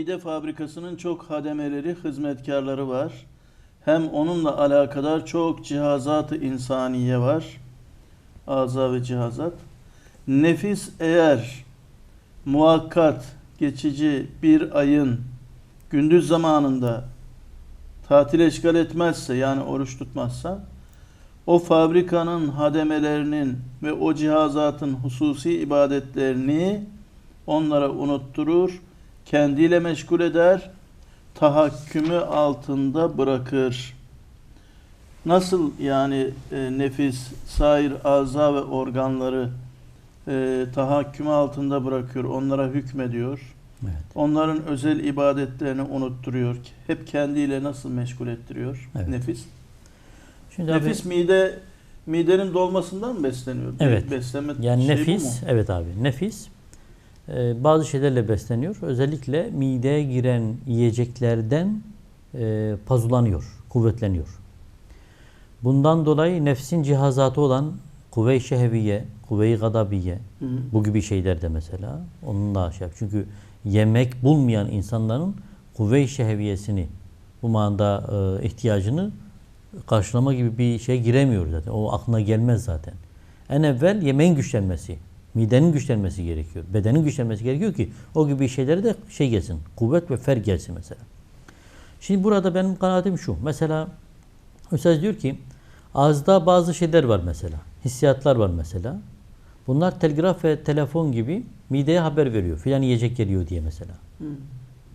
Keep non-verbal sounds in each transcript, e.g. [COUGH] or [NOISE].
Mide fabrikasının çok hademeleri, hizmetkarları var. Hem onunla alakadar çok cihazat-ı insaniye var. Aza ve cihazat. Nefis eğer muhakkat, geçici bir ayın gündüz zamanında tatil eşgal etmezse yani oruç tutmazsa o fabrikanın hademelerinin ve o cihazatın hususi ibadetlerini onlara unutturur, kendiyle meşgul eder, tahakkümü altında bırakır. Nasıl yani e, nefis, sair aza ve organları e, tahakkümü altında bırakıyor, onlara hükmediyor. Evet. Onların özel ibadetlerini unutturuyor. Hep kendiyle nasıl meşgul ettiriyor Evet. nefis? Şimdi abi, Nefis mide midenin dolmasından mı besleniyor? Evet. Beslenme yani şey nefis, evet abi nefis e, bazı şeylerle besleniyor. Özellikle mideye giren yiyeceklerden e, pazulanıyor, kuvvetleniyor. Bundan dolayı nefsin cihazatı olan kuvve-i şehviye, kuvve-i gadabiye, Hı hı. bu gibi şeyler de mesela onunla şey yap. Çünkü yemek bulmayan insanların kuvve-i şehviyesini bu manada e, ihtiyacını karşılama gibi bir şey giremiyor zaten. O aklına gelmez zaten. En evvel yemeğin güçlenmesi, midenin güçlenmesi gerekiyor. Bedenin güçlenmesi gerekiyor ki o gibi şeylere de şey gelsin. Kuvvet ve fer gelsin mesela. Şimdi burada benim kanaatim şu. Mesela Üstad diyor ki ağızda bazı şeyler var mesela. Hissiyatlar var mesela. Bunlar telgraf ve telefon gibi mideye haber veriyor. Filan yiyecek geliyor diye mesela. Hı.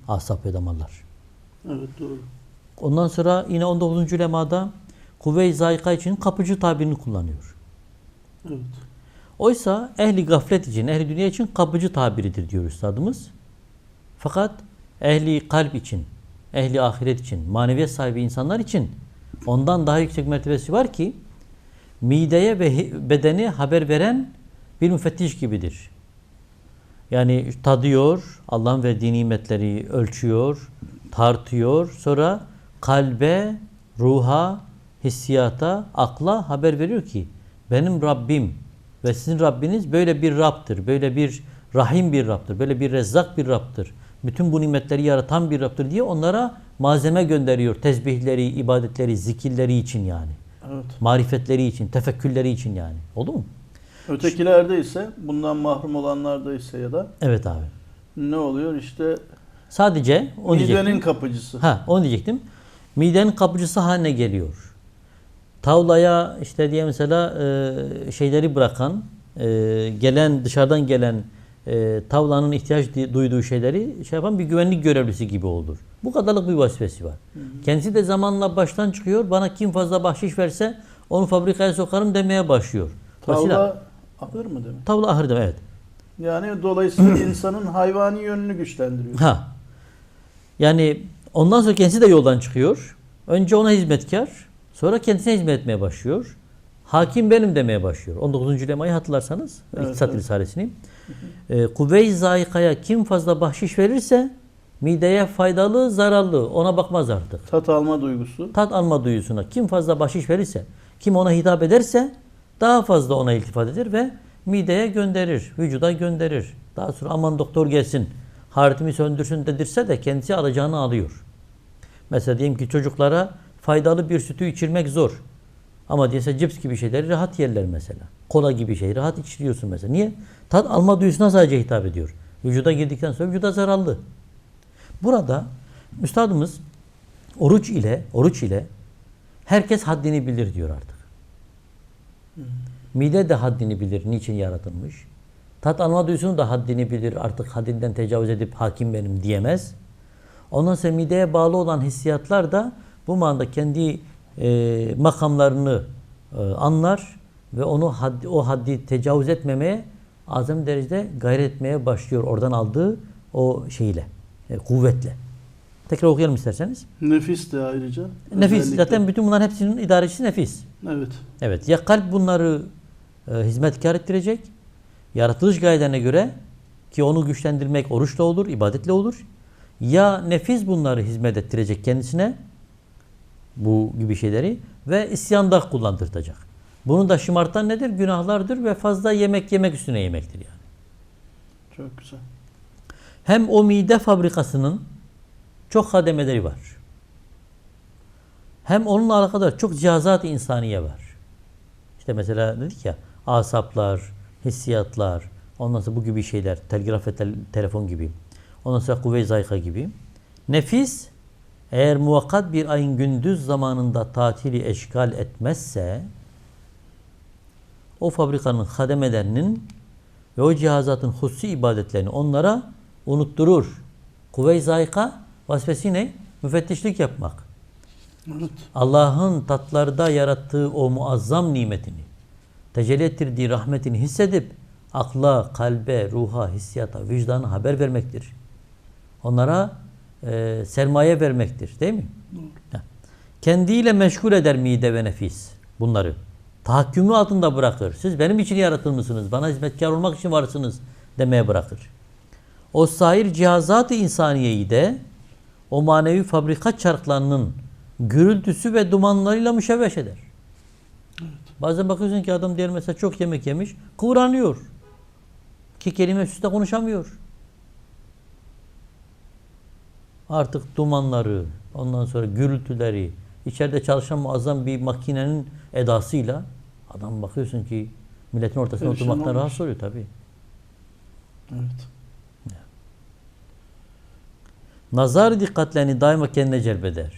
Asap ve damarlar. Evet doğru. Ondan sonra yine 19. lemada kuvve-i zayika için kapıcı tabirini kullanıyor. Evet. Oysa ehli gaflet için, ehli dünya için kapıcı tabiridir diyor üstadımız. Fakat ehli kalp için, ehli ahiret için, maneviyat sahibi insanlar için ondan daha yüksek mertebesi var ki mideye ve bedeni haber veren bir müfettiş gibidir. Yani tadıyor, Allah'ın verdiği nimetleri ölçüyor, tartıyor. Sonra kalbe, ruha, hissiyata, akla haber veriyor ki benim Rabbim ve sizin Rabbiniz böyle bir Rab'dır. Böyle bir rahim bir Rab'dır. Böyle bir rezzak bir Rab'dır. Bütün bu nimetleri yaratan bir Rab'dır diye onlara malzeme gönderiyor. Tesbihleri, ibadetleri, zikirleri için yani. Evet. Marifetleri için, tefekkürleri için yani. Oldu mu? Ötekilerde ise bundan mahrum olanlarda ise ya da Evet abi. ne oluyor işte Sadece onu midenin diyecektim. kapıcısı. Ha, onu diyecektim. Midenin kapıcısı haline geliyor. Tavlaya işte diye mesela e, şeyleri bırakan, e, gelen dışarıdan gelen e, tavlanın ihtiyaç duyduğu şeyleri şey yapan bir güvenlik görevlisi gibi olur. Bu kadarlık bir vazifesi var. Kendisi de zamanla baştan çıkıyor. Bana kim fazla bahşiş verse onu fabrikaya sokarım demeye başlıyor. Tavla ahır mı demek? Tavla ahır demek evet. Yani dolayısıyla [CLEARS THROAT] insanın hayvani yönünü güçlendiriyor. Ha. Yani ondan sonra kendisi de yoldan çıkıyor. Önce ona hizmetkar, sonra kendisine hizmet etmeye başlıyor. Hakim benim demeye başlıyor. 19. lemayı hatırlarsanız, Evet, İktisat evet. Risalesini. Ee, kuvve-i zayikaya kim fazla bahşiş verirse mideye faydalı, zararlı ona bakmaz artık. Tat alma duygusu. Tat alma duyusuna kim fazla bahşiş verirse, kim ona hitap ederse daha fazla ona iltifat eder ve mideye gönderir, vücuda gönderir. Daha sonra aman doktor gelsin, hararetimi söndürsün dedirse de kendisi alacağını alıyor. Mesela diyelim ki çocuklara faydalı bir sütü içirmek zor. Ama diyese cips gibi şeyleri rahat yerler mesela. Kola gibi şey rahat içiriyorsun mesela. Niye? Tat alma duyusuna sadece hitap ediyor. Vücuda girdikten sonra vücuda zararlı. Burada üstadımız oruç ile oruç ile herkes haddini bilir diyor artık. Mide de haddini bilir niçin yaratılmış. Tat alma duyusunu da haddini bilir artık haddinden tecavüz edip hakim benim diyemez. Ondan sonra mideye bağlı olan hissiyatlar da bu manada kendi e, makamlarını e, anlar ve onu haddi, o haddi tecavüz etmemeye azam derecede gayret etmeye başlıyor oradan aldığı o şeyle, e, kuvvetle. Tekrar okuyalım isterseniz. Nefis de ayrıca. Nefis. Özellikle. Zaten bütün bunların hepsinin idarecisi nefis. Evet. Evet. Ya kalp bunları e, hizmetkar ettirecek. Yaratılış gayelerine göre ki onu güçlendirmek oruçla olur, ibadetle olur. Ya nefis bunları hizmet ettirecek kendisine bu gibi şeyleri ve isyanda kullandırtacak. Bunu da şımartan nedir? Günahlardır ve fazla yemek yemek üstüne yemektir yani. Çok güzel. Hem o mide fabrikasının çok hademeleri var. Hem onunla alakadar çok cihazat-ı insaniye var. İşte mesela dedik ya asaplar, hissiyatlar, ondan sonra bu gibi şeyler, telgraf ve tel- telefon gibi. Ondan sonra kuvve-i zayka gibi. Nefis eğer muvakkat bir ayın gündüz zamanında tatili eşgal etmezse o fabrikanın hademelerinin ve o cihazatın hususi ibadetlerini onlara unutturur. Kuvve-i zayka vazifesi ne? Müfettişlik yapmak. Evet. Allah'ın tatlarda yarattığı o muazzam nimetini, tecelli ettirdiği rahmetini hissedip akla, kalbe, ruha, hissiyata, vicdana haber vermektir. Onlara e, sermaye vermektir. Değil mi? Kendiyle meşgul eder mide ve nefis bunları. Tahakkümü altında bırakır. Siz benim için yaratılmışsınız. Bana hizmetkar olmak için varsınız demeye bırakır. O sair cihazat-ı insaniyeyi de o manevi fabrika çarklarının gürültüsü ve dumanlarıyla müşevveş eder. Bazen bakıyorsun ki adam diğer mesela çok yemek yemiş, kıvranıyor. Ki kelime üst üste konuşamıyor. Artık dumanları, ondan sonra gürültüleri, içeride çalışan muazzam bir makinenin edasıyla adam bakıyorsun ki milletin ortasında Perişan oturmaktan olmuş. rahatsız oluyor tabii. Evet. Nazar dikkatlerini daima kendine celbeder.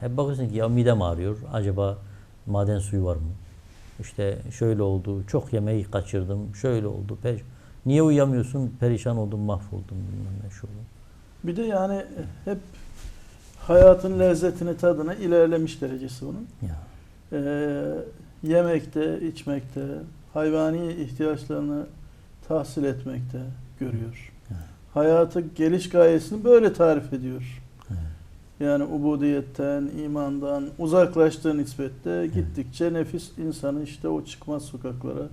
Hep bakıyorsun ki ya midem ağrıyor. Acaba maden suyu var mı? İşte şöyle oldu. Çok yemeği kaçırdım. Şöyle oldu. Per- Niye uyuyamıyorsun? Perişan oldum, mahvoldum. Bilmem ne şu. bu. Bir de yani hep hayatın lezzetini, tadına ilerlemiş derecesi bunun. Ya. Ee, yemekte, içmekte, hayvani ihtiyaçlarını tahsil etmekte görüyor. Hayatı geliş gayesini böyle tarif ediyor. Yani ubudiyetten, imandan uzaklaştığı nispette gittikçe nefis insanı işte o çıkmaz sokaklara,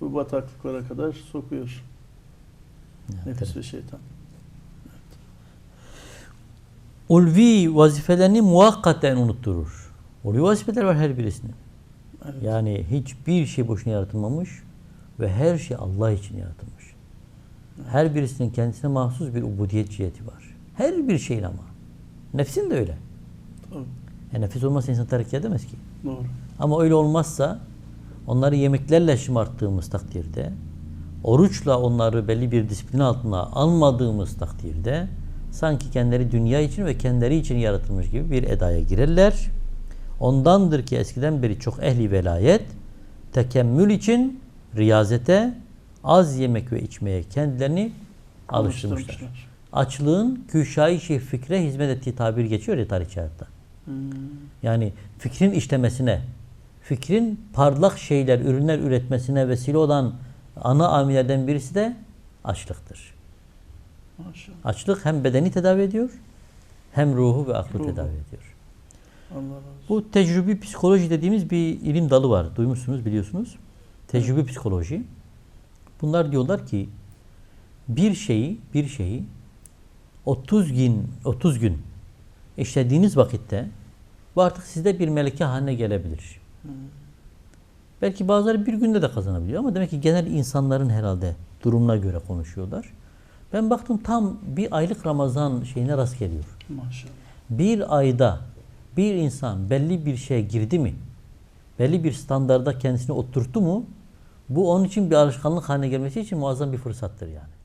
bu bataklıklara kadar sokuyor. Ya, Nefis ve şeytan. Ulvi vazifelerini muhakkaten unutturur. Ulvi vazifeler var her birisinin. Evet. Yani hiçbir şey boşuna yaratılmamış ve her şey Allah için yaratılmış. Her birisinin kendisine mahsus bir ubudiyet ciheti var. Her bir şeyin ama. Nefsin de öyle. Tabii, E nefis olmazsa insan terk edemez ki. doğru. Ama öyle olmazsa onları yemeklerle şımarttığımız takdirde, oruçla onları belli bir disiplin altına almadığımız takdirde sanki kendileri dünya için ve kendileri için yaratılmış gibi bir edaya girerler. Ondandır ki eskiden beri çok ehli velayet tekemmül için riyazete, az yemek ve içmeye kendilerini alıştırmışlar. Açlığın küşayişi fikre hizmet ettiği tabir geçiyor ya tarih hayatta. Hmm. Yani fikrin işlemesine, fikrin parlak şeyler, ürünler üretmesine vesile olan ana amillerden birisi de açlıktır. Maşallah. Açlık hem bedeni tedavi ediyor, hem ruhu ve aklı Ruhu. tedavi ediyor. Allah razı olsun. Bu tecrübi psikoloji dediğimiz bir ilim dalı var. Duymuşsunuz, biliyorsunuz. Tecrübi psikoloji. Bunlar diyorlar ki bir şeyi, bir şeyi 30 gün, 30 gün işlediğiniz vakitte bu artık sizde bir meleke haline gelebilir. Hmm. Belki bazıları bir günde de kazanabiliyor ama demek ki genel insanların herhalde durumuna göre konuşuyorlar. Ben baktım tam bir aylık Ramazan şeyine rast geliyor. Maşallah. Bir ayda bir insan belli bir şeye girdi mi, belli bir standarda kendisini oturttu mu, bu onun için bir alışkanlık haline gelmesi için muazzam bir fırsattır yani.